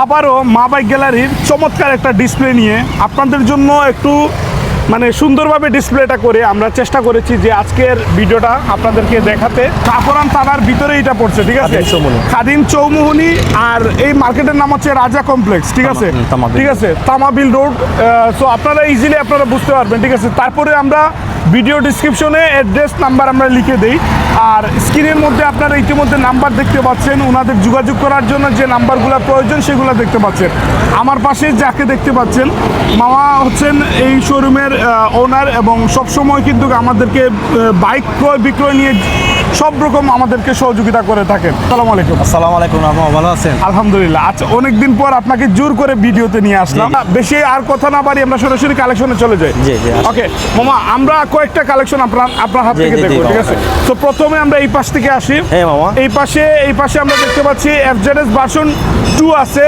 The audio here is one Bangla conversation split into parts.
আবারও মা বাইক গ্যালারির চমৎকার একটা ডিসপ্লে নিয়ে আপনাদের জন্য একটু মানে সুন্দরভাবে ডিসপ্লেটা করে আমরা চেষ্টা করেছি যে আজকের ভিডিওটা আপনাদেরকে দেখাতে। কাপড়ান থানার ভিতরে এটা পড়ছে ঠিক আছে? খাদিম চৌমুহনী। আর এই মার্কেটের নাম হচ্ছে রাজা কমপ্লেক্স ঠিক আছে? ঠিক আছে তামাবিল রোড সো আপনারা ইজিলি আপনারা বুঝতে পারবেন ঠিক আছে? তারপরে আমরা ভিডিও ডিসক্রিপশনে অ্যাড্রেস নাম্বার আমরা লিখে দিই। আর স্ক্রিনের মধ্যে আপনারা ইতিমধ্যে নাম্বার দেখতে পাচ্ছেন ওনাদের যোগাযোগ করার জন্য যে নাম্বারগুলো প্রয়োজন সেগুলো দেখতে পাচ্ছেন। আমার পাশে যাকে দেখতে পাচ্ছেন মামা হচ্ছেন এই শোরুমের ওনার এবং সবসময় কিন্তু আমাদেরকে বাইক ক্রয় বিক্রয় নিয়ে সব রকম আমাদেরকে সহযোগিতা করে থাকেন। সালামু আলাইকুম। আসসালামু আলাইকুম আপু ভালো আছেন? আলহামদুলিল্লাহ। আচ্ছা অনেকদিন পর আপনাকে জোর করে ভিডিওতে নিয়ে আসলাম। বেশি আর কথা না বাড়ি আমরা সরাসরি কালেকশনে চলে যাই। জি, জি, ওকে মামা আমরা কয়েকটা কালেকশন আপনার আপনার হাত থেকে দেখব ঠিক আছে? তো প্রথমে আমরা এই পাশ থেকে আসি। হ্যাঁ, মামা। এই পাশে এই পাশে আমরা দেখতে পাচ্ছি এফজেডএস ভার্সন টু আছে।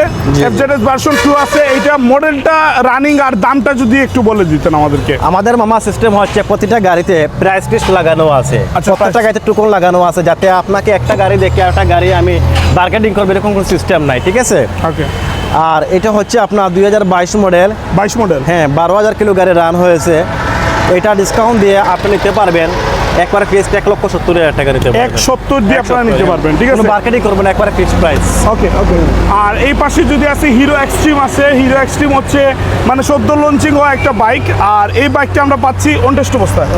এফজেডএস ভার্সন টু আছে। এইটা মডেলটা রানিং আর দামটা যদি একটু বলে দিতেন আমাদেরকে। আমাদের মামা সিস্টেম হচ্ছে প্রতিটা গাড়িতে প্রাইস লিস্ট লাগানো আছে। আচ্ছা, প্রত্যেকটা গাড়িতে টুকন লাগানো আছে যাতে আপনাকে একটা গাড়ি দেখে একটা গাড়ি আমি মার্কেটিং করব এরকম কোনো সিস্টেম নাই ঠিক আছে? ওকে আর এটা হচ্ছে আপনার দুই হাজার বাইশ মডেল বাইশ মডেল হ্যাঁ বারো হাজার কিলো গাড়ি রান হয়েছে। এটা ডিসকাউন্ট দিয়ে আপনি নিতে পারবেন। একবারে ফিক্সড এক লক্ষ সত্তর হাজার টাকা নিতে এক পারবেন সত্তর দিয়ে আপনারা নিতে পারবেন ঠিক আছে? মার্কেটিং করবেন একবারে ফিক্সড প্রাইস ওকে ওকে আর এই পাশে যদি আছে হিরো এক্সট্রিম আছে হিরো এক্সট্রিম হচ্ছে মানে সদ্য লঞ্চিং হওয়া একটা বাইক আর এই বাইকটা আমরা পাচ্ছি অনটেস্ট অবস্থায়।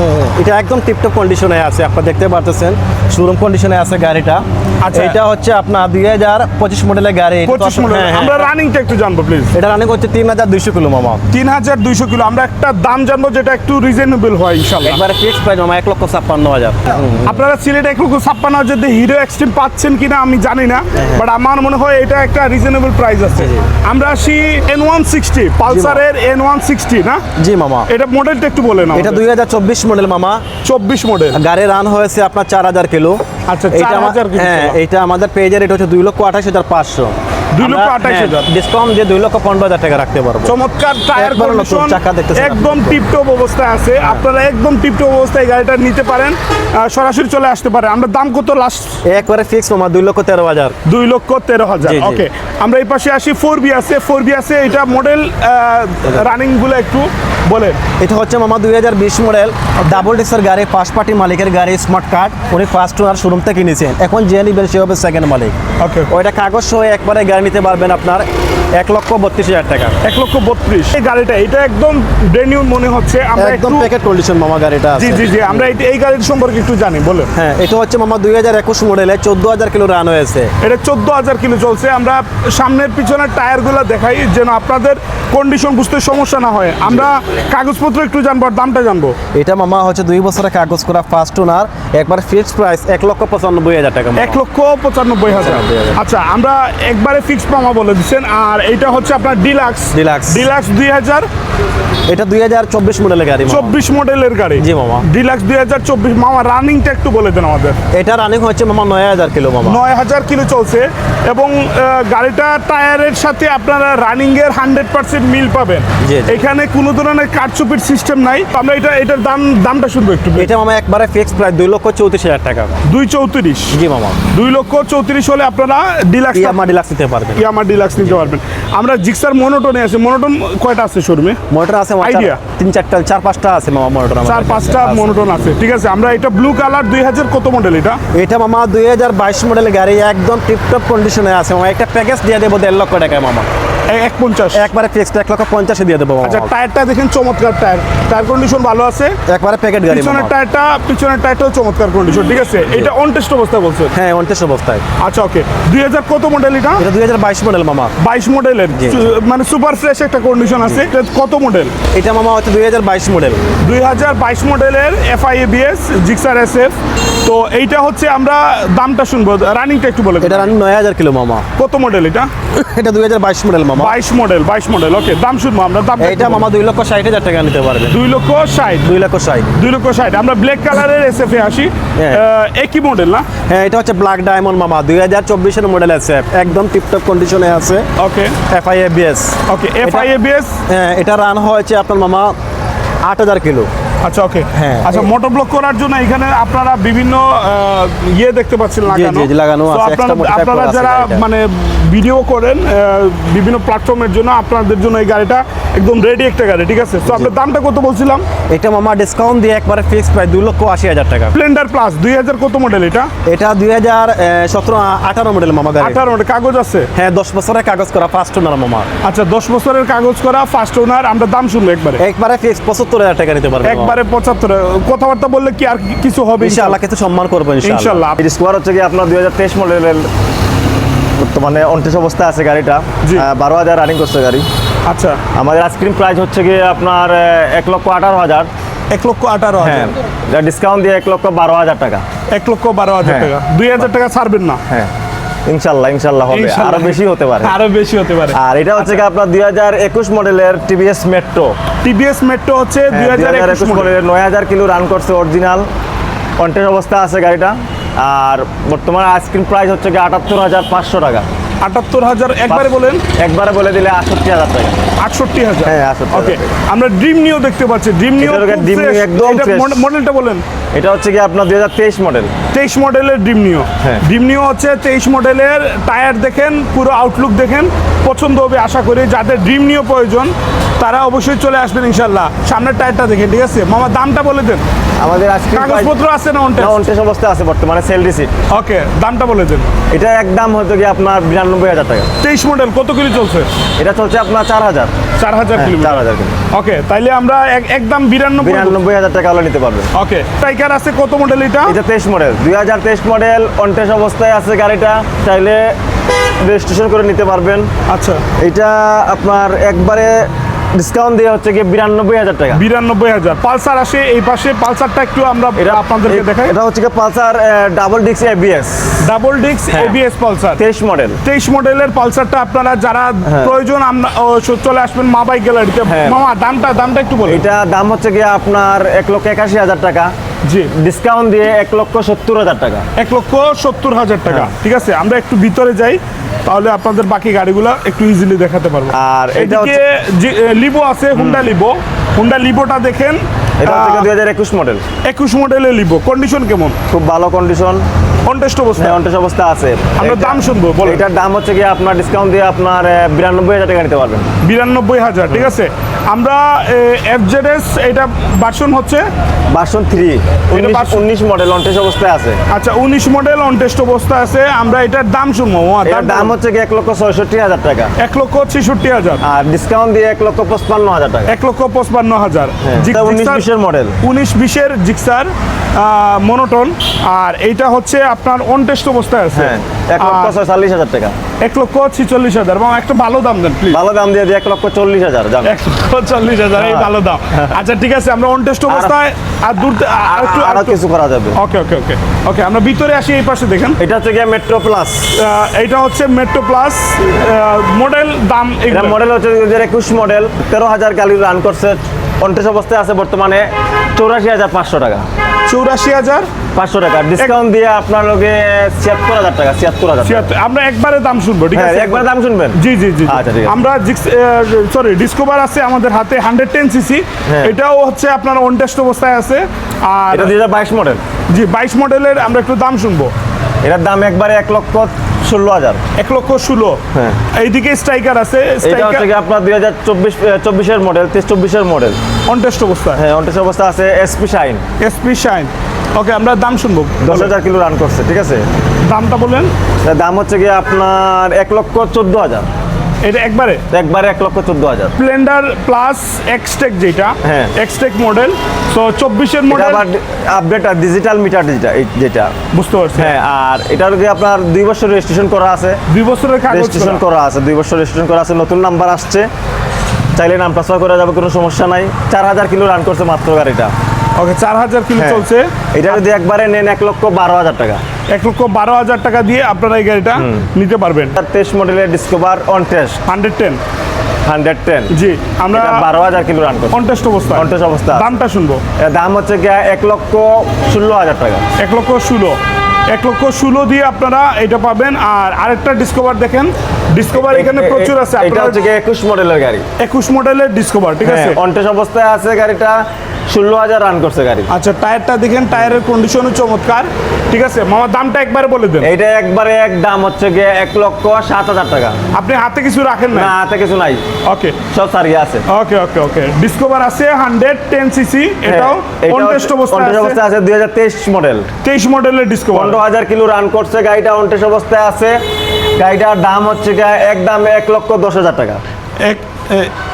এটা একদম টিপটপ কন্ডিশনে আছে আপনারা দেখতে পারতেছেন। শোরুম কন্ডিশনে আছে গাড়িটা। আচ্ছা। এটা হচ্ছে আপনার দুই হাজার পঁচিশ মডেলের গাড়ি। পঁচিশ মডেল হ্যাঁ, হ্যাঁ। আমরা রানিংটা একটু জানব প্লিজ এটা রানিং হচ্ছে তিন হাজার দুইশো কিলো মামা। তিন হাজার দুইশো কিলো। আমরা একটা দাম জানব যেটা একটু রিজনেবল হয় ইনশাল্লাহ একবারে ফিক্সড প্রাইস মামা এক লক্ষ ছাপ্পান্ন হাজার। আপনারা সিলেট এক লক্ষ ছাপ্পান্ন হাজার দিয়ে হিরো এক্সট্রিম পাচ্ছেন কিনা আমি জানি না বাট আমার মনে হয় এটা একটা রিজনেবল প্রাইস আছে। আমরা আসি এন ওয়ান সিক্সটি পালসারের এন ওয়ান সিক্সটি না? জি মামা। এটা মডেলটা একটু বলেন এটা দুই হাজার চব্বিশ মডেল মামা। চব্বিশ মডেল গাড়ি রান হয়েছে আপনার চার হাজার কিলো। আচ্ছা, এইটা 4,000 আমা- কিলো হ্যাঁ। এইটা আমাদের পেজের এটা হচ্ছে দুই লক্ষ আঠাশ হাজার পাঁচশো। দুই লক্ষ আঠাশ হাজার। ডিসকাউন্ট দিয়ে দুই লক্ষ পনেরো হাজার টাকা রাখতে পারব। চমৎকার টায়ার একবারে কন্ডিশন চাকা দেখতেছেন আপনি। একদম টিপটপ অবস্থায় আছে। আপনারা একদম টিপটপ অবস্থায় গাড়িটা নিতে পারেন। সরাসরি চলে আসতে পারে। আমরা দাম কত লাস্ট একবারে ফিক্স মামা দুই লক্ষ তেরো হাজার। দুই লক্ষ তেরো হাজার। জি, জি। ওকে আমরা এই পাশে আসি। ফোর বি আছে। ফোর বি আছে। এটা মডেল রানিংগুলো একটু বলেন। এটা হচ্ছে মামা দুই হাজার বিশ মডেল ডাবল ডিসের গাড়ি ফার্স্ট পার্টি মালিকের গাড়ি স্মার্ট কার্ড উনি ফার্স্ট ওনার শোরুম থেকে নিয়েছেন এখন যে নিবেন সে হবে সেকেন্ড মালিক। ওকে ওইটা কাগজ সহ একবারে গাড়ি নিতে পারবেন আপনার এক লক্ষ বত্রিশ হাজার টাকা। এক লক্ষ বত্রিশ। এই গাড়িটা এটা একদম ব্রেনিউ মনে হচ্ছে। আমরা একদম প্যাকেট কন্ডিশন মামা গাড়িটা জি জি জি আমরা এই- গাড়ির সম্পর্কে একটু জানি বলেন। হ্যাঁ এটা হচ্ছে মামা দুই হাজার একুশ মডেলে চোদ্দ হাজার কিলো রান হয়েছে। এটা চোদ্দ হাজার কিলো চলছে। আমরা সামনের পিছনের টায়ারগুলো দেখাই যেন আপনাদের কন্ডিশন বুঝতে সমস্যা না হয়। আমরা কাগজপত্র একটু জানব আর দামটা জানব। এটা মামা হচ্ছে দুই বছরের কাগজ করা ফার্স্ট ওনার একবার ফিক্সড প্রাইস এক লক্ষ পঁচানব্বই হাজার টাকা। এক লক্ষ পঁচানব্বই হাজার। আচ্ছা আমরা একবারে ফিক্সড মামা বলে দিচ্ছেন। আর এইটা হচ্ছে আপনার ডিলাক্স। ডিলাক্স। ডিলাক্স দুই হাজার। এটা দুই হাজার চব্বিশ মডেলের গাড়ি চব্বিশ মডেলের গাড়ি। জি মামা। ডিলাক্স দুই হাজার চব্বিশ। মামা রানিংটা একটু বলে দেন আমাদের। এটা রানিং হচ্ছে মামা নয় হাজার কিলো মামা। নয় হাজার কিলো চলছে এবং গাড়িটা টায়ারের সাথে আপনারা রানিং এর হান্ড্রেড পার্সেন্ট মিল পাবেন। এখানে কোনো ধরনের কারচুপির সিস্টেম নাই। আমরা এটা এটার দাম দামটা শুনব একটু। এটা মামা একবারে ফিক্সড প্রাইস দুই লক্ষ চৌত্রিশ হাজার টাকা। দুই চৌত্রিশ। জি মামা। দুই লক্ষ চৌত্রিশ হলে আপনারা ডিলাক্স ইয়ামা ডিলাক্স নিতে পারবেন। ইয়ামা ডিলাক্স নিতে পারবেন। আমরা জিক্সার মনোটনে আছে। মনোটন কয়টা আছে শোরুমে? মোটর আছে আইডিয়া? তিন চারটা চার পাঁচটা আছে মামা মোটর আমার চার পাঁচটা মনোটন আছে। ঠিক আছে আমরা এটা ব্লু কালার দুই হাজার কত মডেল এটা? এটা মামা দুই হাজার বাইশ মডেল গাড়ি একদম টিপটপ কন্ডিশনে আছে। মামা একটা প্যাকেজ দিয়ে দেবো দেড় লক্ষ টাকায় মামা। এক পঞ্চাশ। একবারে ফিক্সড এক লক্ষ পঞ্চাশে দিয়ে দেবো আচ্ছা টায়ারটা দেখেন চমৎকার টায়ার। টায়ার কন্ডিশন ভালো আছে? একবারে প্যাকেট গাড়ি। পিছনের টায়ারটা পিছনের টায়ারটাও চমৎকার কন্ডিশন ঠিক আছে? এটা অন টেস্ট অবস্থা বলছেন? হ্যাঁ উনত্রিশ অবস্থায়। আচ্ছা ওকে দুই হাজার কত মডেল এটা? এটা দুই হাজার বাইশ মডেল মামা। বাইশ মডেলের মানে সুপার ফ্রেশ একটা কন্ডিশন আছে। কত মডেল এটা মামা হচ্ছে দুই হাজার বাইশ মডেল দুই হাজার বাইশ মডেলের এফআইএবিএস জিক্সার এসএফ তো এইটা হচ্ছে আমরা দামটা শুনব। রানিংটা একটু বলে এটা রানিং নয় হাজার কিলো মামা। কত মডেল এটা? এটা দুই হাজার বাইশ মডেল মামা। বাইশ মডেল বাইশ মডেল ওকে দাম শুনব আমরা দাম এটা মামা দুই লক্ষ ষাট হাজার টাকা নিতে পারবে। দুই লক্ষ ষাট। দুই লক্ষ ষাট। দুই লক্ষ ষাট আমরা ব্ল্যাক কালারের এসএফ এ আসি। হ্যাঁ। একই মডেল না? হ্যাঁ এটা হচ্ছে ব্ল্যাক ডায়মন্ড মামা দুই হাজার চব্বিশের মডেল আছে একদম টিপটপ কন্ডিশনে আছে। Okay F I A B S okay FIABS হ্যাঁ এটা রান হয়েছে আপনার মামা আট হাজার কিলো। আচ্ছা ওকে হ্যাঁ। আচ্ছা মোটর ব্লক করার জন্য এখানে আপনারা বিভিন্ন ইয়ে দেখতে পাচ্ছেন লাগানো। জি, লাগানো আছে, আপনারা extra আপনারা যারা মানে ভিডিও করেন বিভিন্ন প্ল্যাটফর্মের জন্য আপনাদের জন্য এই গাড়িটা একদম রেডি একটা গাড়ি ঠিক আছে? তো আপনার দামটা কত বলছিলাম? এটা মামা ডিসকাউন্ট দিয়ে একবারে ফিক্স প্রায় দুই লক্ষ আশি হাজার টাকা। স্প্লেন্ডার প্লাস দুই হাজার কত মডেল এটা? এটা দুই হাজার সতেরো আঠারো মডেল মামা গাড়ি। আঠারো মডেল কাগজ আছে? হ্যাঁ দশ বছরের কাগজ করা ফার্স্ট ওনার মামা। আচ্ছা দশ বছরের কাগজ করা ফার্স্ট ওনার আমরা দাম শুনব একবারে। একবারে ফিক্স পঁচাত্তর হাজার টাকা নিতে পারবে একবারে পঁচাত্তর কথাবার্তা বললে কি আর কিছু হবে ইনশাআল্লাহ কিছু সম্মান করব ইনশাআল্লাহ। ইনশাল্লাহ। স্কোয়ার হচ্ছে কি আপনার দুই হাজার তেইশ মডেলের বর্তমানে অনটেস অবস্থায় আছে গাড়িটা। বারো হাজার রানিং করছে গাড়ি। আচ্ছা। আমাদের আইসক্রিম প্রাইস হচ্ছে কি আপনার এক লক্ষ আঠারো হাজার। এক লক্ষ আঠারো হ্যাঁ। হাজার ডিসকাউন্ট দিয়ে এক লক্ষ বারো হাজার টাকা। এক লক্ষ বারো হাজার হ্যাঁ। টাকা। দুই হাজার টাকা ছাড়বেন না। হ্যাঁ। ইনশাল্লাহ ইনশাল্লাহ হবে। আরও বেশি হতে পারে। আরও বেশি হতে পারে। আর এটা হচ্ছে কি আপনার দুই হাজার একুশ মডেলের টিভিএস মেট্রো টিভিএস মেট্রো হচ্ছে দুই দুই হাজার হাজার একুশ একুশ মডেলের নয় হাজার কিলো রান করছে অরিজিনাল কন্টেন্ট অবস্থা আছে গাড়িটা। আর বর্তমানে আইসক্রিম প্রাইস হচ্ছে কি আটাত্তর হাজার পাঁচশো টাকা। আটাত্তর হাজার একবারে বলেন। একবারে বলে দিলে আটষট্টি হাজার টাকা। আটষট্টি হাজার। হ্যাঁ, ওকে আমরা ড্রিম নিও দেখতে পাচ্ছি। ড্রিম নিও হলো একদম মডেলটা বলেন। এটা হচ্ছে কি আপনার দুই হাজার তেইশ মডেল তেইশ মডেলের ড্রিম নিও। হ্যাঁ। ড্রিম নিও হচ্ছে তেইশ মডেলের টায়ার দেখেন পুরো আউটলুক দেখেন। পছন্দ হবে আশা করি যাদের ড্রিম নিও প্রয়োজন তারা অবশ্যই চলে আসবেন ইনশাল্লাহ। সামনের টায়ারটা দেখেন ঠিক আছে? মামা দামটা বলে দেন। আমাদের আইসক্রিম কাগজপত্র আছে না অনটেস অনটেস অবস্থা আছে বর্তমানে সেল রিসিট ওকে দামটা বলে দেন। এটা একদম হয়তো কি আপনার বিরানব্বই হাজার টাকা। তেইশ মডেল কত কিলো চলছে? এটা চলছে আপনার চার হাজার। চার হাজার হ্যাঁ, চার হাজার কিলো ওকে তাইলে আমরা এক- একদম বিরানব্বই বিরানব্বই হাজার টাকা হলে নিতে পারবেন ওকে টাইকার আছে কত মডেল এটা? এটা তেইশ মডেল দুই হাজার তেইশ মডেল অনটেস অবস্থায় আছে গাড়িটা। চাইলে রেজিস্ট্রেশন করে নিতে পারবেন। আচ্ছা। এটা আপনার একবারে ডিসকাউন্ট দিয়ে হচ্ছে গিয়ে বিরানব্বই হাজার টাকা। বিরানব্বই হাজার। পালসার আসে এই পাশে পালসারটা একটু আমরা এটা আপনাদেরকে দেখাই। এটা হচ্ছে পালসার ডাবল ডিক্স এবিএস ডাবল ডিক্স। ABS Pulsar. তেইশ মডেল তেইশ মডেলের পালসারটা আপনারা যারা হ্যাঁ। প্রয়োজন আমরা চলে আসবেন মা বাইক গ্যালারিতে। হ্যাঁ। মামা দামটা দামটা একটু বলুন। এটা দাম হচ্ছে গিয়ে আপনার এক লক্ষ একাশি হাজার টাকা। জি। ডিসকাউন্ট দিয়ে এক লক্ষ সত্তর হাজার টাকা। এক লক্ষ সত্তর হাজার টাকা। হ্যাঁ। ঠিক আছে আমরা একটু ভিতরে যাই তাহলে আপনাদের বাকি গাড়িগুলো একটু ইজিলি দেখাতে পারব। আর এটা লিবো আছে হুন্ডা লিবো হুন্ডা লিবোটা দেখেন এটা দুই হাজার একুশ মডেল একুশ মডেলের লিবো কন্ডিশন কেমন? খুব ভালো কন্ডিশন কন্টেস্ট অবস্থা? অন্টেস অবস্থা আছে। আমরা দাম শুনব, বলেন। এটার দাম হচ্ছে কি আপনার ডিসকাউন্ট দিয়ে আপনার বিরানব্বই হাজার টাকা নিতে পারবেন। বিরানব্বই হাজার ঠিক আছে? আমরা এফজেডএস এটা ভার্সন হচ্ছে? বাসন থ্রি উনিশ মডেল টেস্ট অবস্থায় আছে। আচ্ছা উনিশ মডেল অন টেস্ট অবস্থা আছে। আমরা এটার দাম শুনব এটার দাম হচ্ছে কি এক লক্ষ ছয়ষট্টি হাজার টাকা। এক লক্ষ ছেষট্টি হাজার। আর ডিসকাউন্ট দিয়ে এক লক্ষ পঁচপান্ন হাজার টাকা। এক লক্ষ পঁচপান্ন হাজার। এটা উনিশ বিশের মডেল উনিশ বিশের জিক্সার মনোটন আর এইটা হচ্ছে আপনার অন টেস্ট অবস্থায় আছে। হ্যাঁ এক লক্ষ আর ছয়চল্লিশ হাজার টাকা। এক লক্ষ ছিচল্লিশ হাজার এবং একটা ভালো দাম দেন প্লিজ ভালো দাম দিয়ে এক লক্ষ চল্লিশ হাজার দাম এক লক্ষ চল্লিশ হাজার এই ভালো দাম। আচ্ছা ঠিক আছে আমরা অন টেস্ট অবস্থায় আর দূর একটু আরও কিছু করা যাবে। ওকে ওকে ওকে ওকে আমরা ভিতরে আসি এই পাশে দেখেন। এটা হচ্ছে গিয়ে মেট্রো প্লাস এইটা হচ্ছে মেট্রো প্লাস মডেল দাম এটা মডেল হচ্ছে হাজার একুশ মডেল তেরো হাজার গাড়ি রান করছে পঞ্চাশ অবস্থায় আছে বর্তমানে চৌরাশি হাজার পাঁচশো টাকা। চৌরাশি হাজার। পাঁচশো টাকা। ডিসকাউন্ট দিয়ে আপনার লোকে ছিয়াত্তর হাজার টাকা ছিয়াত্তর হাজার আমরা একবারে দাম শুনব ঠিক হ্যাঁ আছে? একবার দাম শুনবেন? জি জি জি আচ্ছা, ঠিক আমরা সরি ডিসকভার আছে আমাদের হাতে হান্ড্রেড টেন সিসি হ্যাঁ। এটাও হচ্ছে আপনার অন টেস্ট অবস্থায় আছে। আর এটা দুই বাইশ মডেল জি বাইশ মডেলের আমরা একটু দাম শুনব। এটার দাম একবারে এক লক্ষ ষোলো হাজার। এক লক্ষ ষোলো। হ্যাঁ। এইদিকে স্ট্রাইকার আছে এটা হচ্ছে আপনার দুই হাজার চব্বিশ চব্বিশের মডেল তেইশ চব্বিশের মডেল অন টেস্ট অবস্থায় হ্যাঁ অন্টেস অবস্থা আছে SP Shine SP Shine okay আমরা দাম শুনব। দশ হাজার কিলো রান করছে ঠিক আছে? দামটা বলেন এটার দাম হচ্ছে কি আপনার এক লক্ষ চোদ্দ হাজার। এটা একবারে? একবারে এক লক্ষ চোদ্দ হাজার। স্প্লেন্ডার প্লাস এক্সটেক যেটা হ্যাঁ। এক্সটেক মডেল সো চব্বিশের মডেল আবার আপডেট আর ডিজিটাল মিটার যেটা যেটা। বুঝতে পারছি। হ্যাঁ আর এটার কি আপনার দুই বছর রেজিস্ট্রেশন করা আছে। দুই বছরের রেজিস্ট্রেশন করা। করা আছে দুই বছর রেজিস্ট্রেশন করা আছে নতুন নাম্বার আসছে। চাইলে নাম ট্রান্সফার করা যাবে কোনো সমস্যা নাই। চার হাজার কিলো রান করছে মাত্র গাড়িটা। ওকে চার হাজার কিলো হ্যাঁ। চলছে। এটা যদি একবারে নেন এক লক্ষ বারো হাজার টাকা। এক লক্ষ বারো হাজার টাকা দিয়ে আপনারা এই গাড়িটা নিতে পারবেন। তেইশ মডেলের Discover on test hundred ten. Hundred ten. জি আমরা বারো হাজার কিলো রান করছে। কন্টেস্ট অবস্থা। Contest অবস্থা। দামটা শুনব। দাম হচ্ছে গিয়ে এক লক্ষ ষোলো হাজার টাকা। এক লক্ষ ষোলো। এক লক্ষ ষোলো দিয়ে আপনারা এটা পাবেন। আর আরেকটা ডিসকভার দেখেন ডিসকভার এখানে প্রচুর আছে এটা হচ্ছে গিয়ে একুশ মডেলের গাড়ি। একুশ মডেলের ডিসকভার ঠিক আছে হ্যাঁ অন্টেস অবস্থায় আছে গাড়িটা ষোলো হাজার রান করছে গাড়ি। আচ্ছা টায়ারটা দেখেন টায়ারের কন্ডিশনও চমৎকার ঠিক আছে? মামা দামটা একবার বলে দেন। এইটা একবারে এক দাম হচ্ছে গিয়ে এক লক্ষ সাত হাজার টাকা। আপনি হাতে কিছু রাখেন না না হাতে কিছু নাই। ওকে সব সারিয়ে আছে। ওকে ওকে ওকে ডিসকভার আছে হান্ড্রেড টেন সিসি এটাও কন্টেস্ট অবস্থায় আছে। অবস্থায় আছে দুই হাজার তেইশ মডেল তেইশ মডেলের ডিসকভার পনেরো হাজার কিলো রান করছে গাড়িটা অন্টেস অবস্থায় আছে। গাড়িটার দাম হচ্ছে গিয়ে এক দাম এক লক্ষ দশ হাজার টাকা। এক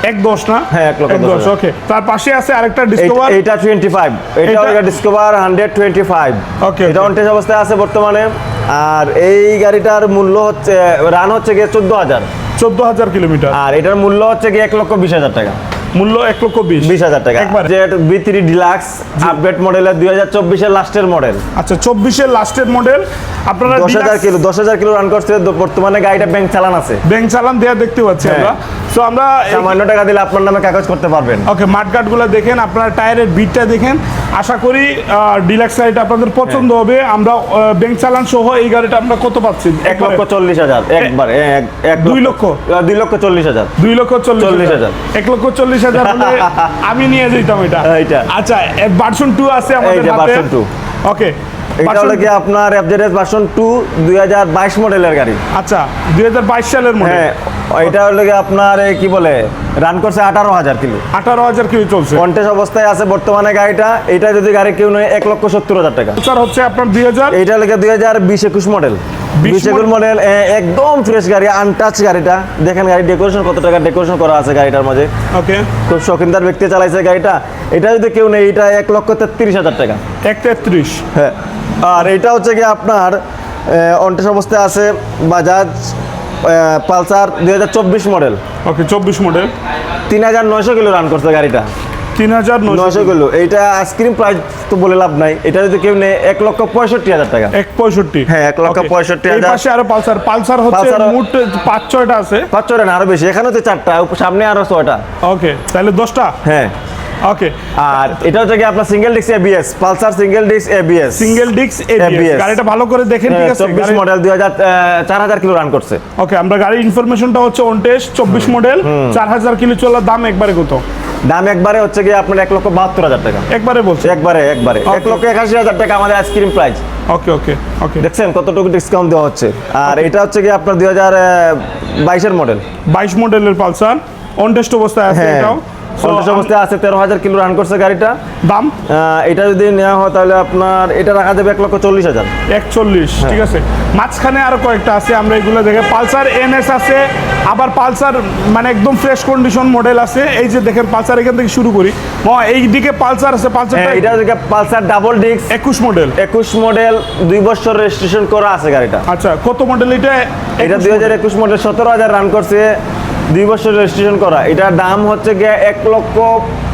এক দশ না? হ্যাঁ, এক লক্ষ দশ ওকে। তার পাশে আছে আরেকটা ডিসকভার এটা টোয়েন্টি ফাইভ এটা এটা- Discover hundred twenty five okay এটা অনটেজ অবস্থায় আছে বর্তমানে। আর এই গাড়িটার মূল্য হচ্ছে রান হচ্ছে গিয়ে চোদ্দ হাজার। চোদ্দ হাজার কিলোমিটার। আর এটার মূল্য হচ্ছে গিয়ে এক লক্ষ বিশ হাজার টাকা। মূল্য এক লক্ষ বিশ। বিশ হাজার টাকা। একবার। Z B three deluxe update মডেলের দুই হাজার চব্বিশের লাস্টের মডেল আচ্ছা চব্বিশের লাস্টের মডেল আপনারা দশ হাজার কিলো দশ হাজার কিলো রান করছে বর্তমানে গাড়িটা ব্যাংক চালান আছে। ব্যাংক চালান দেওয়া দেখতে পাচ্ছি হ্যাঁ। আমরা। সো আমরা সামান্য টাকা দিলে আপনার নামে কাগজ করতে পারবেন। ওকে মাঠঘাটগুলো দেখেন আপনারা টায়ারের বিটটা দেখেন। আশা করি ডিলাক্স গাড়িটা আপনাদের পছন্দ হবে। আমরা ব্যাংক চালান সহ এই গাড়িটা আমরা কত পাচ্ছি? এক লক্ষ চল্লিশ হাজার একবার এক- এক দুই লক্ষ? দুই লক্ষ চল্লিশ হাজার। দুই লক্ষ চল্লিশ হাজার। এক লক্ষ চল্লিশ হাজার হলে আমি নিয়ে যেতাম এটা এইটা। আচ্ছা ভার্সন টু আছে আমাদের ভার্সন টু। ওকে এটা হলো কি আপনার এফজেডএস ভার্সন টু দুই হাজার বাইশ মডেলের গাড়ি আচ্ছা দুই হাজার বাইশ সালের মডেল হ্যাঁ এটা হলো কি আপনার কি বলে রান করছে আঠারো হাজার কিলো। আঠারো হাজার কিলো চলছে। কন্টেস অবস্থায় আছে বর্তমানে গাড়িটা এটা যদি গাড়ি কেউ নেয় এক লক্ষ সত্তর হাজার টাকা। হচ্ছে আপনার দুই হাজার। এইটা লেগে দুই হাজার বিশ একুশ মডেল 20 একুশ মডেল একদম ফ্রেশ গাড়ি আনটাচ গাড়িটা। দেখেন গাড়ি ডেকোরেশন কত টাকা ডেকোরেশন করা আছে গাড়িটার মাঝে। ওকে খুব শৌখিনদার ব্যক্তি চালাইছে গাড়িটা। এটা যদি কেউ নেই এটা এক লক্ষ তেত্রিশ হাজার টাকা। এক তেত্রিশ। হ্যাঁ। আর এটা হচ্ছে কি আপনার অন্টেস অবস্থায় আছে বাজাজ পালসার দুই হাজার চব্বিশ মডেল। ওকে চব্বিশ মডেল। তিন হাজার নয়শো কিলো রান করছে গাড়িটা। তিন হাজার নয়শো কিলো। এইটা আইসক্রিম প্রাইস তো বলে লাভ নাই। এটা যদি কেউ নেয় এক লক্ষ পঁয়ষট্টি হাজার টাকা। এক পঁয়ষট্টি? হ্যাঁ, এক লক্ষ পঁয়ষট্টি হাজার। পাশে আরও পালসার। পালসার হচ্ছে মোট পাঁচ ছয়টা আছে। পাঁচ ছয়টা না আরও বেশি। এখানে তো চারটা সামনে আরও ছয়টা। ওকে তাহলে দশটা? হ্যাঁ। ওকে আর এটা হচ্ছে কি আপনার single disc ABS Pulsar single disc ABS single ডিক্স এবিএস গাড়িটা ভালো করে দেখেন ঠিক আছে? হ্যাঁ, চব্বিশ মডেল দুই হাজার চার হাজার কিলো রান করছে। ওকে আমরা গাড়ির ইনফরমেশনটা হচ্ছে অনটেস্ট চব্বিশ মডেল চার হাজার কিলো চলার দাম একবারে কত? দাম একবারে হচ্ছে কি আপনার এক লক্ষ বাহাত্তর হাজার টাকা। একবারে বলছে। একবারে একবারে। এক লক্ষ একাশি হাজার টাকা আমাদের আইসক্রিম প্রাইস ওকে ওকে ওকে দেখছেন কতটুকু ডিসকাউন্ট দেওয়া হচ্ছে। আর এটা হচ্ছে কি আপনার দুই হাজার বাইশের মডেল বাইশ মডেলের পালসার অনটেস্ট অবস্থায় আছে হ্যাঁ। এটাও। পঞ্চাশ অবস্থায় আছে তেরো হাজার কিলো রান করছে গাড়িটা। দাম? এটা যদি নেওয়া হয় তাহলে আপনার এটা রাখা যাবে এক লক্ষ চল্লিশ হাজার। একচল্লিশ হ্যাঁ। ঠিক আছে। মাঝখানে আরও কয়েকটা আছে আমরা এগুলো দেখে পালসার এনএস আছে আবার পালসার মানে একদম ফ্রেশ কন্ডিশন মডেল আছে। এই যে দেখেন পালসার এখান থেকে শুরু করি। এই দিকে পালসার আছে পালসারটা হ্যাঁ, এটা হচ্ছে পালসার ডাবল ডিস্ক একুশ মডেল একুশ মডেল দুই বছর রেজিস্ট্রেশন করা আছে গাড়িটা। আচ্ছা কত মডেল এটা? এটা দুই হাজার একুশ মডেল সতেরো হাজার রান করছে। দুই বছর রেজিস্ট্রেশন করা। এটার দাম হচ্ছে গিয়ে এক লক্ষ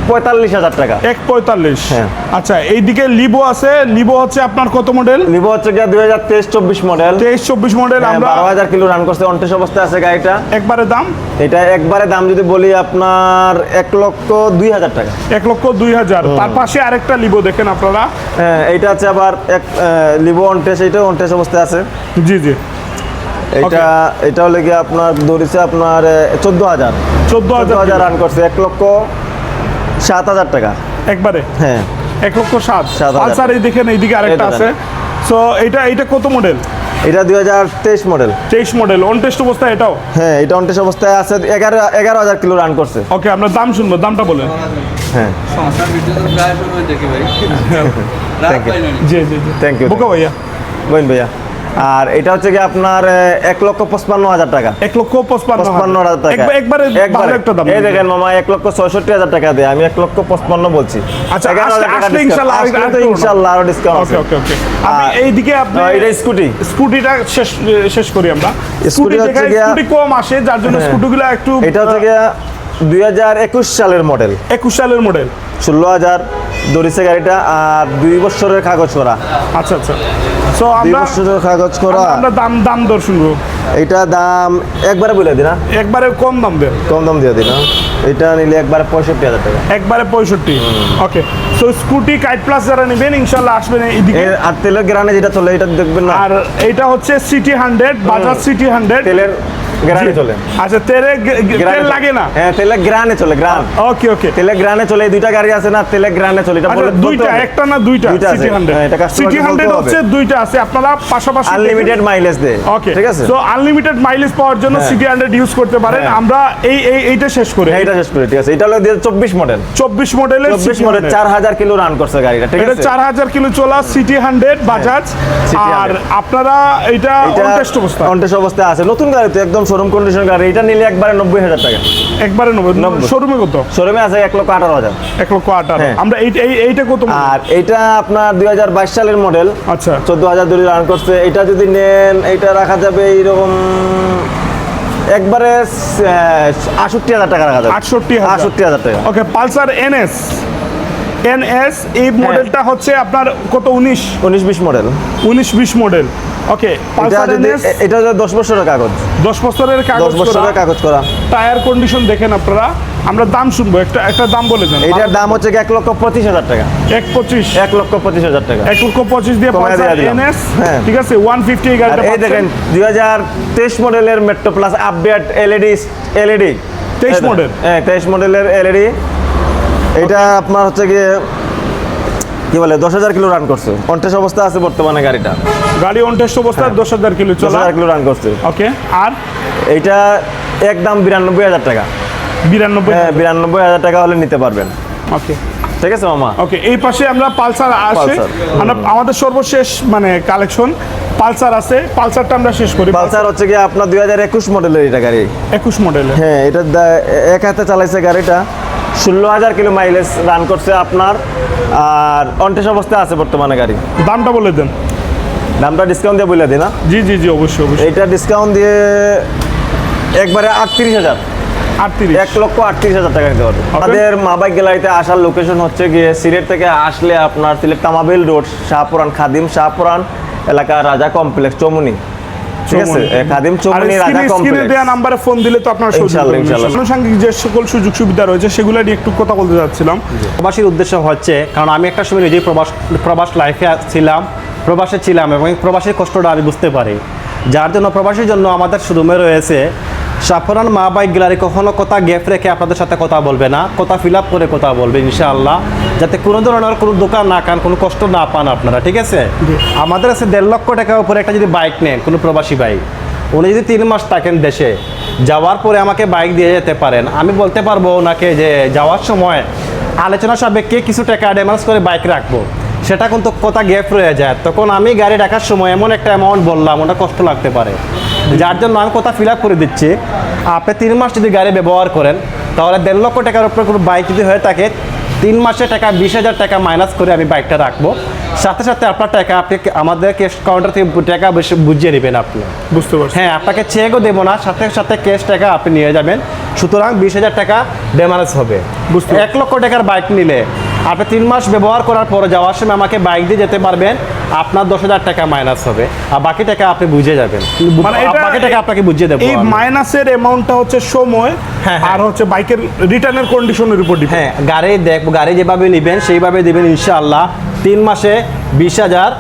পঁয়তাল্লিশ হাজার টাকা। এক পঁয়তাল্লিশ। হ্যাঁ। আচ্ছা এইদিকে লিবো আছে। লিবো হচ্ছে আপনার কত মডেল নিবো হচ্ছে গিয়ে দুই হাজার তেইশ চব্বিশ মডেল তেইশ চব্বিশ মডেল আমরা বারো হাজার কিলো রান করছে অন্টেস অবস্থায় আছে গাড়িটা। একবারে দাম? এটা একবারে দাম যদি বলি আপনার এক লক্ষ দুই হাজার টাকা। এক লক্ষ দুই হাজার। তার পাশে আরেকটা লিবো দেখেন আপনারা। হ্যাঁ এইটা আছে আবার এক লিবো অনটেস এইটা অনটেস অবস্থায় আছে। জি জি। এটা এটা হলে গিয়ে আপনার ধরেছে আপনার চোদ্দ হাজার। চোদ্দ হাজার হাজার রান করছে এক লক্ষ সাত হাজার টাকা। একবারে? হ্যাঁ। এক লক্ষ সাত? সাত হাজার। পালসার এই দেখেন এইদিকে আরেকটা আছে। সো এটা এটা কত মডেল এটা দুই হাজার তেইশ মডেল তেইশ মডেল অন টেস্ট অবস্থা এটাও? হ্যাঁ এটা অনটেস অবস্থায় আছে এগারো এগারো হাজার কিলো রান করছে। ওকে আমরা দাম শুনব দামটা বলেন। হ্যাঁ। জি জি Thank you, বোকা ভাইয়া। বইন ভাইয়া। আর এটা হচ্ছে কি আপনার এক লক্ষ পঁচপান্ন হাজার টাকা। এক লক্ষ পঁচপান্ন হাজার। টাকা। একবারে একটা দাম এই দেখেন মামা এক লক্ষ ছয়ষট্টি হাজার টাকা দেয় আমি এক লক্ষ পঁচপান্ন বলছি। আচ্ছা। ইনশাল্লাহ আরও ডিসকাউন্ট ওকে ওকে ওকে এইদিকে আপনি এটা স্কুটি স্কুটিটা শেষ শেষ করি আমরা। স্কুটি হচ্ছে স্কুটি কম আসে যার জন্য হ্যাঁ। স্কুটিগুলো একটু এটা হচ্ছে গিয়া দুই হাজার একুশ সালের মডেল একুশ সালের মডেল ষোলো হাজার দরিছে গাড়িটা আর দুই বছরের কাগজ করা। আচ্ছা আচ্ছা। সো আমরা বছরের কাগজ করা। আমরা দাম দাম দর শুনব। এটা দাম একবারে বলে দিনা একবারে কম দাম দেন কম দাম দিয়ে দিনা এটা নিলে একবারে পঁয়ষট্টি হাজার টাকা। একবারে পঁয়ষট্টি। Okay so scooty Kite plus যারা নেবেন ইনশাল্লাহ আসবেন এইদিকে আর তেলের গ্রানে যেটা চলে এটা দেখবেন না। আর এটা হচ্ছে CT hundred Bajaj CT hundred তেলের গ্রানে চলে। আচ্ছা তেলে তেল লাগে না? হ্যাঁ তেলে গ্রানে চলে গ্রান। ওকে ওকে তেলে গ্রানে চলে এই দুইটা গাড়ি আছে না তেলে গ্রানে চলে এটা আচ্ছা বলে দুইটা একটা না দুইটা? সিটি হান্ড্রেড হ্যাঁ, এটা সিটি কে বলতে হান্ড্রেড হবে। হচ্ছে দুইটা আছে আপনারা পাশাপাশি আনলিমিটেড মাইলেজ দেয় ওকে ঠিক আছে? সো আনলিমিটেড মাইলেজ পাওয়ার জন্য। সিটি হান্ড্রেড ইউজ করতে পারেন। হ্যাঁ। আমরা এই এই এইটা শেষ করে। এটা শেষ করে ঠিক আছে। এটা হলো চব্বিশ মডেল চব্বিশ মডেলের চব্বিশ মডেল চার হাজার কিলো রান করছে গাড়িটা ঠিক আছে? চার হাজার কিলো চলা সিটি হান্ড্রেড বাজাজ আর আপনারা এটা টেস্ট অবস্থা অনটেস্ট অবস্থায় আছে। নতুন গাড়ি তো একদম শোরুম কন্ডিশন গাড়ি এটা নিলে একবারে নব্বই হাজার টাকা। একবারে নেব নব্বই। শোরুমে কত? শোরুমে আছে এক লক্ষ আঠারো হাজার। এক লক্ষ আঠারো। হ্যাঁ। আমরা এই এই- এইটা কত আর এটা আপনার দুই হাজার বাইশ সালের মডেল আচ্ছা। চোদ্দ হাজার দূরে রান করছে। এটা যদি নেন এটা রাখা যাবে এইরকম একবারে আষট্টি হাজার টাকা রাখা যাবে। 68,000 আষট্টি হাজার টাকা। ওকে পালসার এনএস। এনএস এই হ্যাঁ। মডেলটা হচ্ছে আপনার কত উনিশ? উনিশ বিশ মডেল উনিশ বিশ মডেল ওকে এটা পালসার এনএস? এটা হচ্ছে দশ বছরের কাগজ। দশ বছরের দশ কাগজ বছরের কাগজ করা। টায়ার কন্ডিশন দেখেন আপনারা। আমরা দাম শুনব। একটা একটা দাম বলে দেন। এটার দাম হচ্ছে কি এক লক্ষ পঁচিশ হাজার টাকা। এক পঁচিশ? এক লক্ষ পঁচিশ হাজার টাকা। এক লক্ষ পঁচিশ দিয়ে কমায় পালসার এনএস? হ্যাঁ। ঠিক আছে ওয়ান ফিফটি এই গাড়িটা এই দেখেন দুই হাজার তেইশ মডেলের Metro plus update LED LED 23 model? হ্যাঁ তেইশ মডেলের এলইডি এটা আপনার হচ্ছে গিয়ে কি বলে দশ হাজার কিলো রান করছে। কন্টেস অবস্থা আছে বর্তমানে গাড়িটা। গাড়ি অন অবস্থা অবস্থায় দশ হাজার কিলো দশ হাজার কিলো রান করছে। ওকে আর? এইটা একদম বিরানব্বই হাজার টাকা। বিরানব্বই? হ্যাঁ বিরানব্বই হাজার টাকা হলে নিতে পারবেন। ওকে ঠিক আছে মামা? ওকে এই পাশে আমরা পালসার পালসার। আমরা আমাদের সর্বশেষ মানে কালেকশন পালসার আছে। পালসারটা আমরা শেষ করি। পালসার হচ্ছে গিয়ে আপনার দুই হাজার একুশ মডেলের এটা গাড়ি। একুশ মডেলে হ্যাঁ এটা এক হাতে চালাইছে গাড়িটা। ষোলো হাজার কিলো মাইলেজ রান করছে আপনার আর অনটেস অবস্থায় আছে বর্তমানে গাড়ি। দামটা বলে দেন। দামটা ডিসকাউন্ট দিয়ে বলে দিই না? জি জি জি অবশ্যই অবশ্যই। এটা ডিসকাউন্ট দিয়ে একবারে আটত্রিশ হাজার। আটত্রিশ। এক লক্ষ আটত্রিশ হাজার টাকা দিতে পারবে। আমাদের মাবাই গ্যালারিতে আসার লোকেশন হচ্ছে গিয়ে সিলেট থেকে আসলে আপনার সিলেট তামাবিল রোড শাহপুরান খাদিম শাহপুরান এলাকা রাজা কমপ্লেক্স চমুনি। ঠিক আছে? খাদিম আর চমুনি স্ক্রিনে স্ক্রিনে কমপ্লেক্স ফোন দিলে তো আপনার ইনশাআল্লাহ, ইনশাআল্লাহ। আনুষঙ্গিক যে সকল সুযোগ সুবিধা রয়েছে সেগুলো নিয়ে একটু কথা বলতে যাচ্ছিলাম। প্রবাসীর উদ্দেশ্য হচ্ছে কারণ আমি একটা সময় নিজেই প্রবাস প্রবাস লাইফে ছিলাম প্রবাসে ছিলাম এবং প্রবাসের কষ্টটা আমি বুঝতে পারি। যার জন্য প্রবাসীর জন্য আমাদের শোরুমে রয়েছে সাফরান মা বাইক গ্যালারি কখনো কথা গ্যাপ রেখে আপনাদের সাথে কথা বলবে না? কথা ফিল আপ করে কথা বলবে ইনশাআল্লাহ। যাতে কোনো ধরনের কোনো দোকান না খান কোনো কষ্ট না পান আপনারা ঠিক আছে? আমাদের কাছে দেড় লক্ষ টাকার উপরে একটা যদি বাইক নেন কোনো প্রবাসী বাইক উনি যদি তিন মাস থাকেন দেশে যাওয়ার পরে আমাকে বাইক দিয়ে যেতে পারেন। আমি বলতে পারব ওনাকে যে যাওয়ার সময় আলোচনা সাপেক্ষে কিছু টাকা অ্যাডভান্স করে বাইক রাখব। সেটা কিন্তু কথা গ্যাপ রয়ে যায়? তখন আমি গাড়ি রাখার সময় এমন একটা অ্যামাউন্ট বললাম ওটা কষ্ট লাগতে পারে। যার জন্য আমি কথা ফিল আপ করে দিচ্ছি? আপনি তিন মাস যদি গাড়ি ব্যবহার করেন তাহলে দেড় লক্ষ টাকার উপরে কোনো বাইক যদি হয়ে থাকে তিন মাসে টাকা বিশ হাজার টাকা মাইনাস করে আমি বাইকটা রাখব। সাথে সাথে আপনার টাকা আপনি আমাদের ক্যাশ কাউন্টার থেকে টাকা বেশি বুঝিয়ে নেবেন আপনি। বুঝতে পারছি। হ্যাঁ আপনাকে চেকও দেবো না সাথে সাথে ক্যাশ টাকা আপনি নিয়ে যাবেন। সুতরাং বিশ হাজার টাকা ড্যামারেজ হবে। বুঝতে এক লক্ষ টাকার বাইক নিলে আপনি তিন মাস ব্যবহার করার পরে যাওয়ার সময় আমাকে বাইক দিয়ে যেতে পারবেন। আপনার দশ হাজার টাকা মাইনাস হবে। আর বাকি টাকা আপনি বুঝে যাবেন। মানে বাকি টাকা আপনাকে বুঝিয়ে দেবো এই মাইনাসের অ্যামাউন্টটা হচ্ছে সময় হ্যাঁ, হ্যাঁ। আর হচ্ছে বাইকের রিটার্নের কন্ডিশনের উপর হ্যাঁ গাড়ি দেখব গাড়ি যেভাবে নেবেন সেইভাবে দেবেন ইনশাআল্লাহ। তিন মাসে বিশ হাজার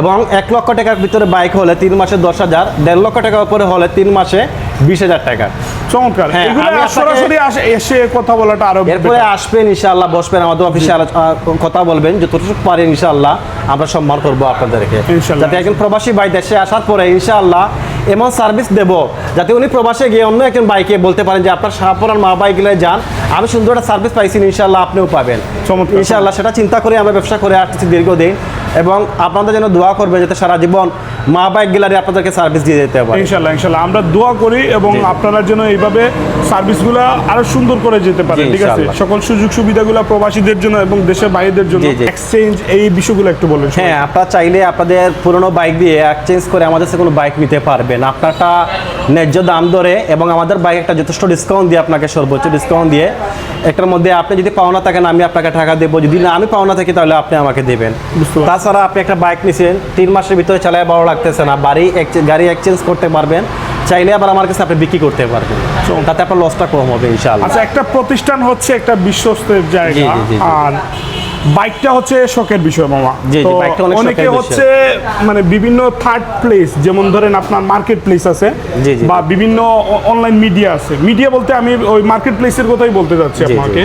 এবং এক লক্ষ টাকার ভিতরে বাইক হলে তিন মাসে দশ হাজার দেড় লক্ষ টাকার উপরে হলে তিন মাসে বিশ হাজার টাকা। চমৎকার। হ্যাঁ, এগুলো সরাসরি এসে কথা বলাটা আরও এরপরে আসবেন ইনশাআল্লাহ বসবেন আমাদের অফিসে কথা বলবেন যতটুকু পারি ইনশাআল্লাহ আমরা সম্মান করব আপনাদেরকে। যাতে একজন প্রবাসী ভাই দেশে আসার পরে ইনশাআল্লাহ এমন সার্ভিস দেব যাতে উনি প্রবাসে গিয়ে অন্য একজন বাইকে বলতে পারেন যে আপনার শাহপুরান মা বাইকগুলো যান আমি সুন্দর একটা সার্ভিস পাইছি ইনশাআল্লাহ আপনিও পাবেন। ইনশাআল্লাহ সেটা চিন্তা করে আমরা ব্যবসা করে আসতেছি দীর্ঘদিন এবং আপনাদের জন্য দোয়া করবে যাতে সারা জীবন মা বাইক গ্যালারি আপনাদেরকে সার্ভিস দিয়ে যেতে পারে। ইনশাল্লাহ ইনশাল্লাহ আমরা দোয়া করি এবং আপনারা যেন এইভাবে সার্ভিসগুলো আরও সুন্দর করে যেতে পারে ঠিক আছে? সকল সুযোগ সুবিধাগুলো প্রবাসীদের জন্য এবং দেশের বাইরেদের জন্য। এক্সচেঞ্জ এই বিষয়গুলো একটু বলেন হ্যাঁ আপনারা চাইলে আপনাদের পুরনো বাইক দিয়ে এক্সচেঞ্জ করে আমাদের কাছে কোনো বাইক নিতে পারবেন। আপনারটা ন্যায্য দাম ধরে এবং আমাদের বাইক একটা যথেষ্ট ডিসকাউন্ট দিয়ে আপনাকে সর্বোচ্চ ডিসকাউন্ট দিয়ে একটার মধ্যে আপনি যদি পাওনা থাকেন আমি আপনাকে টাকা দেবো। যদি না আমি পাওনা থাকি তাহলে আপনি আমাকে দেবেন। তাছাড়া আপনি একটা বাইক নিছেন তিন মাসের ভিতরে চালায় ভালো লাগতেছে না বাড়ি গাড়ি এক্সচেঞ্জ করতে পারবেন চাইলে আবার আমার কাছে আপনি বিক্রি করতে পারবেন। তাতে আপনার লসটা কম হবে ইনশাআল্লাহ। আচ্ছা একটা প্রতিষ্ঠান হচ্ছে একটা বিশ্বস্তের জায়গা। আর বাইকটা হচ্ছে শখের বিষয় মামা। তো অনেকে হচ্ছে মানে বিভিন্ন থার্ড প্লেস যেমন ধরেন আপনার মার্কেট প্লেস আছে বা বিভিন্ন অনলাইন মিডিয়া আছে। মিডিয়া বলতে আমি ওই মার্কেট প্লেসের কথাই বলতে যাচ্ছি আপনাকে।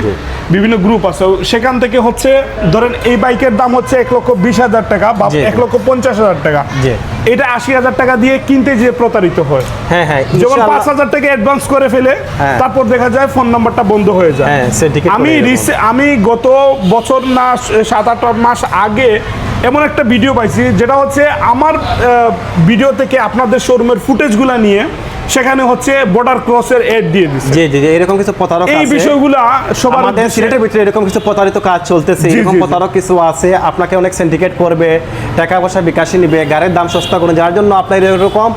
বিভিন্ন গ্রুপ আছে। সেখান থেকে হচ্ছে ধরেন এই বাইকের দাম হচ্ছে এক লক্ষ বিশ হাজার টাকা বা এক লক্ষ পঞ্চাশ হাজার টাকা। এটা আশি হাজার টাকা দিয়ে কিনতে যে প্রতারিত হয়। হ্যাঁ হ্যাঁ যেমন পাঁচ হাজার টাকা অ্যাডভান্স করে ফেলে হ্যাঁ। তারপর দেখা যায় ফোন নাম্বারটা বন্ধ হয়ে যায়। হ্যাঁ, আমি আমি গত বছর না সাত আট মাস আগে এমন একটা ভিডিও পাইছি যেটা হচ্ছে আমার ভিডিও থেকে আপনাদের শোরুমের ফুটেজগুলো নিয়ে সেখানে হচ্ছে বর্ডার ক্রসের এড দিয়ে দিচ্ছে জি জি এরকম কিছু প্রতারক এই। বিষয়গুলো সবার আমাদের উদ্দেশ্যে- সিলেটের ভিতরে এরকম কিছু প্রতারিত কাজ চলতেছে এরকম। প্রতারক কিছু আছে আপনাকে অনেক সিন্ডিকেট করবে টাকা পয়সা বিকাশে নিবে গাড়ির দাম সস্তা করে যার জন্য আপনার এরকম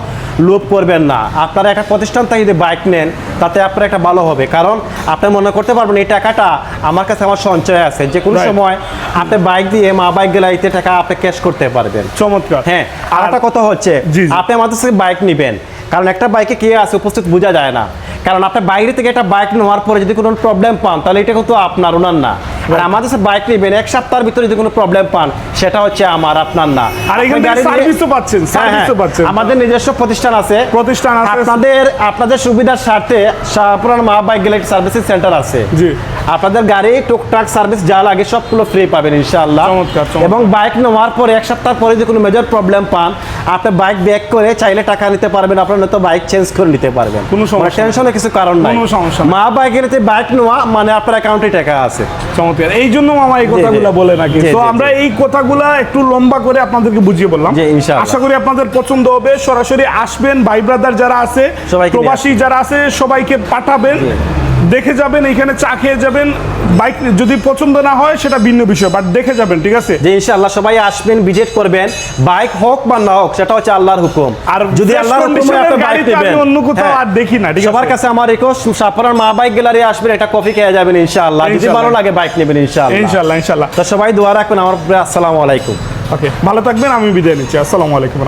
লোভ করবেন না। আপনারা একটা প্রতিষ্ঠান থেকে যদি বাইক নেন তাতে আপনার একটা ভালো হবে। কারণ আপনি মনে করতে পারবেন এই টাকাটা আমার কাছে আমার সঞ্চয় আছে। যে কোনো সময় আপনি বাইক দিয়ে মা বাইক গেলাইতে টাকা আপনি ক্যাশ করতে পারবেন। চমৎকার। হ্যাঁ আর একটা কথা হচ্ছে। আপনি আমাদের থেকে বাইক নেবেন। কারণ একটা বাইকে কে আছে উপস্থিত বোঝা যায় না। কারণ আপনি বাইরে থেকে একটা বাইক নেওয়ার পরে যদি কোনো প্রবলেম পান তাহলে এটা কিন্তু আপনার ওনার না। আর আমাদের সাথে বাইক নেবেন এক সপ্তাহের ভিতরে যদি কোনো প্রবলেম পান সেটা হচ্ছে আমার আপনার না। আর এখান সার্ভিসও পাচ্ছেন হ্যাঁ, হ্যাঁ, সার্ভিসও পাচ্ছেন। আমাদের নিজস্ব প্রতিষ্ঠান আছে। প্রতিষ্ঠান আছে। আপনাদের আপনাদের সুবিধার স্বার্থে শাহপুরান মা বাইক গ্যালারি সার্ভিসিং সেন্টার আছে। জি। আপনাদের গাড়ি টুকটাক সার্ভিস যা লাগে সবগুলো ফ্রি পাবেন ইনশাআল্লাহ। এবং বাইক নেওয়ার পরে এক সপ্তাহ পরে যদি কোনো মেজর প্রবলেম পান আপনি বাইক ব্যাক করে চাইলে টাকা নিতে পারবেন আপনার নয়তো বাইক চেঞ্জ করে নিতে পারবেন। কোনো সমস্যা নেই। টেনশনের কিছু কারণ নাই। কোনো সমস্যা। মা বাইকের বাইক নেওয়া মানে আপনার অ্যাকাউন্টে টাকা আছে। চমৎকার। এই জন্য মামা এই কথাগুলো বলে নাকি। তো আমরা। এই কথাগুলা একটু লম্বা করে আপনাদেরকে বুঝিয়ে বললাম। আশা করি আপনাদের পছন্দ হবে। সরাসরি আসবেন ভাই ব্রাদার যারা আছে প্রবাসী যারা আছে সবাইকে পাঠাবেন। দেখে যাবেন এখানে চা খেয়ে যাবেন বাইক যদি পছন্দ না হয় সেটা ভিন্ন বিষয় বাট দেখে যাবেন ঠিক আছে? যে ইনশাআল্লাহ সবাই আসবেন ভিজিট করবেন বাইক হোক বা না হোক সেটা হচ্ছে আল্লাহর হুকুম। আর যদি আল্লাহর হুকুমে আপনি বাইক নেবেন অন্য কোথাও হ্যাঁ। আর দেখি না, ঠিক? সবার কাছে আমার রিকোয়েস্ট সাফারার মা বাইক গ্যালারি আসবেন একটা কফি খেয়ে যাবেন ইনশাআল্লাহ। যদি ভালো লাগে বাইক নেবেন ইনশাআল্লাহ। ইনশাল্লাহ ইনশাল্লাহ তো সবাই দোয়া রাখবেন আমার আসসালামু আলাইকুম। ওকে ভালো থাকবেন আমি বিদায় নিচ্ছি আসসালামু আলাইকুম।